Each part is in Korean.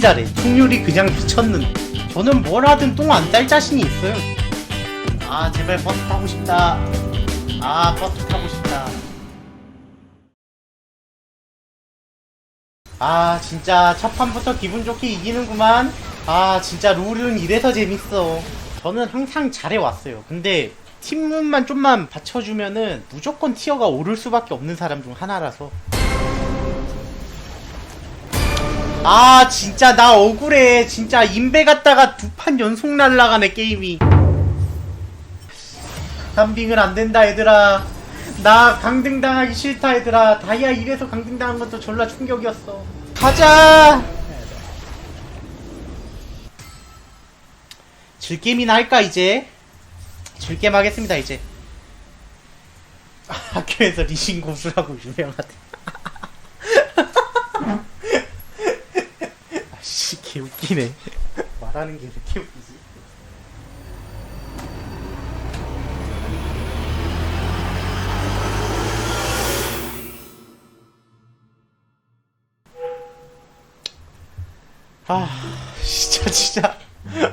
잘해? 승률이 그냥 미쳤는데. 저는 뭘 하든 똥안짤 자신이 있어요. 아, 제발 버스 타고 싶다. 아, 버스 타고 싶다. 아, 진짜 첫 판부터 기분 좋게 이기는구만. 아, 진짜 룰은 이래서 재밌어. 저는 항상 잘해왔어요. 근데 팀문만 좀만 받쳐주면은 무조건 티어가 오를 수밖에 없는 사람 중 하나라서. 아 진짜 나 억울해. 진짜 인베 갔다가 두 판 연속 날라가네 게임이. 담빙을 안 된다 얘들아. 나 강등당하기 싫다 얘들아. 다이아 1에서 강등당한 것도 졸라 충격이었어. 가자! 즐게임이나 할까 이제? 즐게임 하겠습니다 이제. 학교에서 리신 고수라고 유명하대 아씨 개 웃기네 말하는 게왜 이렇게 웃기지 아 진짜 진짜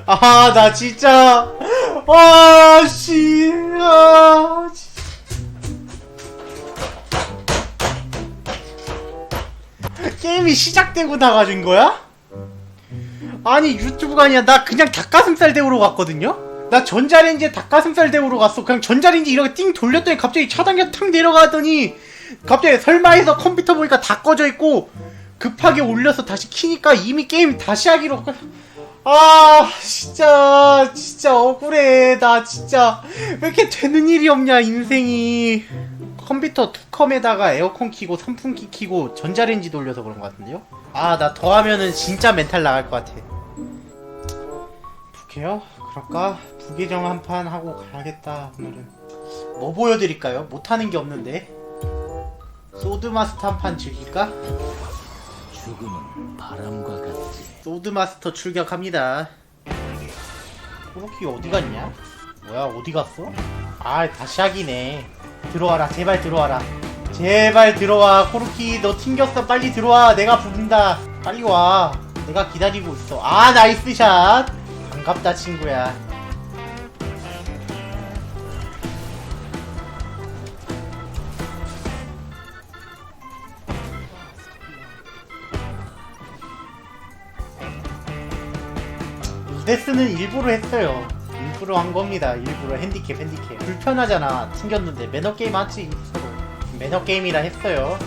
아 나 진짜 아씨 아, 진짜. 게임이 시작되고 나가진 거야? 아니 유튜브가 아니야 나 그냥 닭가슴살 대우러 갔거든요? 나 전자레인지에 닭가슴살 대우러 갔어 그냥 전자레인지 이렇게 띵 돌렸더니 갑자기 차단기가 탁 내려가더니 갑자기 설마 해서 컴퓨터 보니까 다 꺼져 있고 급하게 올려서 다시 키니까 이미 게임 다시 하기로 아 진짜 진짜 억울해 나 진짜 왜 이렇게 되는 일이 없냐 인생이 컴퓨터 투컴에다가 에어컨 키고 선풍기 키고 전자레인지 돌려서 그런 것 같은데요? 아 나 더 하면은 진짜 멘탈 나갈 것 같아 부캐요? 그럴까? 부계정 한 판 하고 가야겠다 오늘은 뭐 보여드릴까요? 못하는 게 없는데 소드마스터 한 판 즐길까? 죽음은 바람과 같지. 소드마스터 출격합니다 코로키 어디 갔냐? 뭐야 어디 갔어? 아 다시 하기네 들어와라 제발 들어와라 제발 들어와 코르키 너 튕겼어 빨리 들어와 내가 부른다 빨리 와 내가 기다리고 있어 아 나이스 샷 반갑다 친구야. 데스는 일부러 했어요. 일부러 한 겁니다. 일부러 핸디캡 핸디캡. 불편하잖아. 튕겼는데 매너 게임 하지 서로. 매너 게임이라 했어요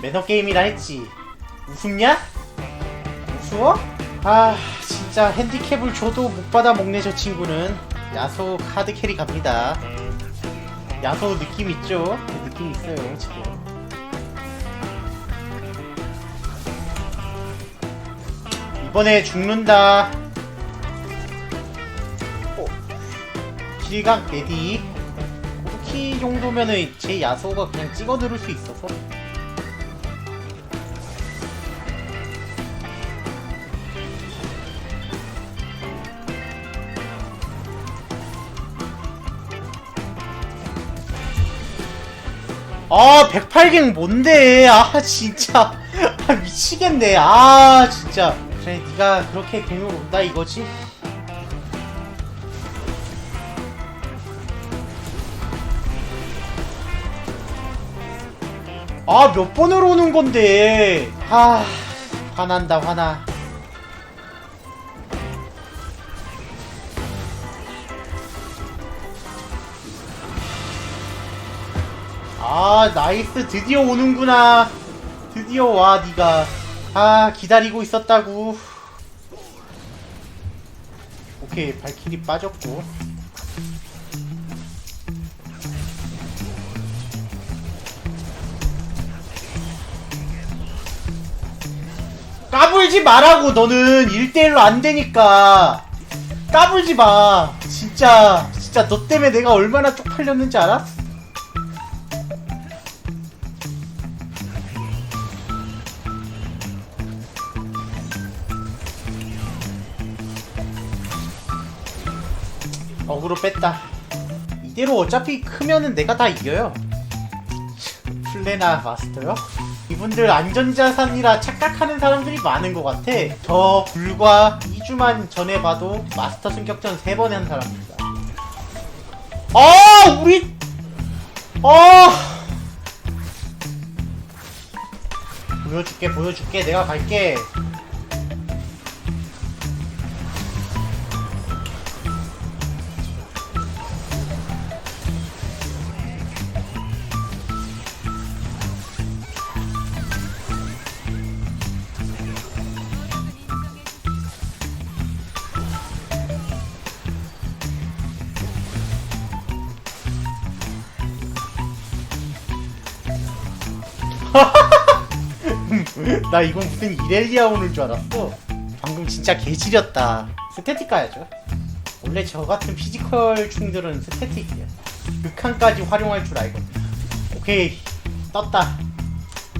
매너 게임이라 했지 우습냐? 우스워? 아 진짜 핸디캡을 줘도 못 받아 먹네 저 친구는 야소 카드 캐리 갑니다 야소 느낌 있죠? 그 느낌 있어요 지금 이번에 죽는다 어. 길각 레디 코르키 정도면은 제 야소가 그냥 찍어 누를 수 있어서 아 108갱 뭔데? 아 진짜. 아 미치겠네. 아 진짜. 그래 네가 그렇게 갱으로 온다 이거지? 아 몇 번으로 오는 건데? 아 화난다 화나 아 나이스. 드디어 오는구나. 드디어 와 니가. 아 기다리고 있었다고. 오케이 발키리 빠졌고. 까불지 말라고 너는. 1대1로 안 되니까. 까불지 마. 진짜 진짜 너 때문에 내가 얼마나 쪽팔렸는지 알아? 어그로 뺐다. 이대로 어차피 크면은 내가 다 이겨요. 플레나 마스터요? 이분들 안전자산이라 착각하는 사람들이 많은 것 같아. 저 불과 2주만 전에 봐도 마스터 승격전 3번 한 사람입니다. 아 우리! 아! 보여줄게 보여줄게. 내가 갈게 나 이건 무슨 이렐리아 오는 줄 알았어. 방금 진짜 개지렸다. 스태틱 가야죠. 원래 저 같은 피지컬 충들은 스태틱이야. 극한까지 활용할 줄 알거든. 오케이. 떴다.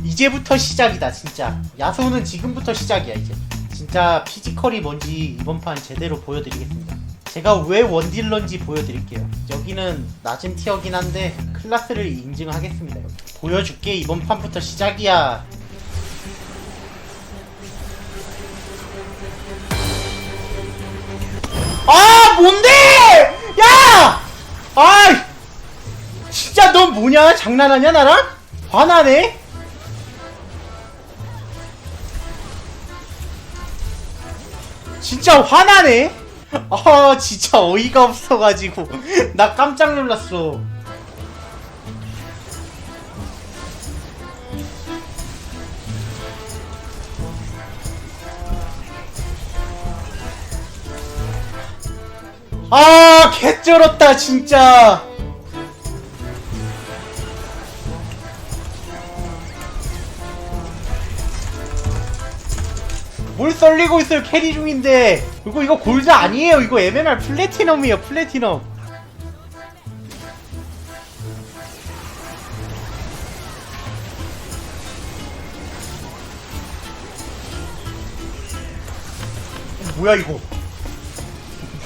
이제부터 시작이다, 진짜. 야소는 지금부터 시작이야, 이제. 진짜 피지컬이 뭔지 이번 판 제대로 보여드리겠습니다. 제가 왜 원딜런지 보여드릴게요. 여기는 낮은 티어긴 한데 클라스를 인증하겠습니다. 여기. 보여줄게 이번 판부터 시작이야. 아 뭔데? 야! 아이 진짜 넌 뭐냐? 장난하냐 나랑? 화나네? 진짜 화나네? 아 진짜 어이가 없어가지고 나 깜짝 놀랐어 아 개쩔었다 진짜. 뭘 썰리고 있어요 캐리 중인데. 이거 이거 골드 아니에요. 이거 MMR 플래티넘이에요 플래티넘. 뭐야 이거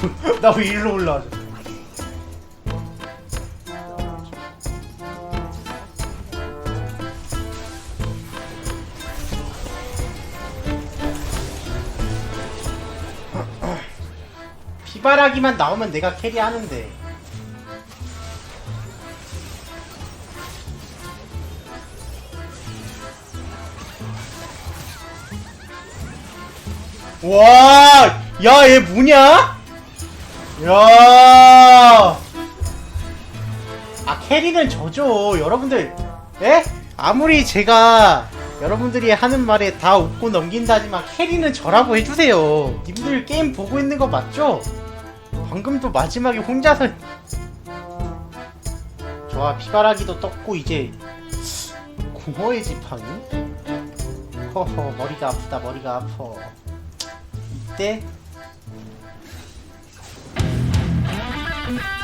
나 왜 일로 올라와 비바라기만 나오면 내가 캐리하는데 와, 야, 얘 뭐냐? 야, 아 캐리는 저죠, 여러분들. 예? 아무리 제가 여러분들이 하는 말에 다 웃고 넘긴다지만 캐리는 저라고 해주세요. 님들 게임 보고 있는 거 맞죠? 방금도 마지막에 혼자서 좋아 피바라기도 떴고 이제 공허의 지팡이? 허허 머리가 아프다 머리가 아파 이때 Bye.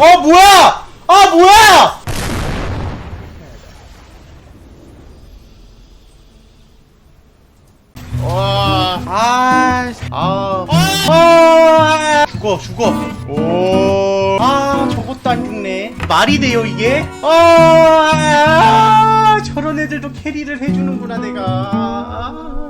어 뭐야 아 뭐야 와, 아, 아, 아, 죽어, 죽어. 오, 아, 저것도 안 죽네. 말이 돼요, 이게? 아, 아, 저런 애들도 캐리를 해주는구나, 내가. 아, 씨.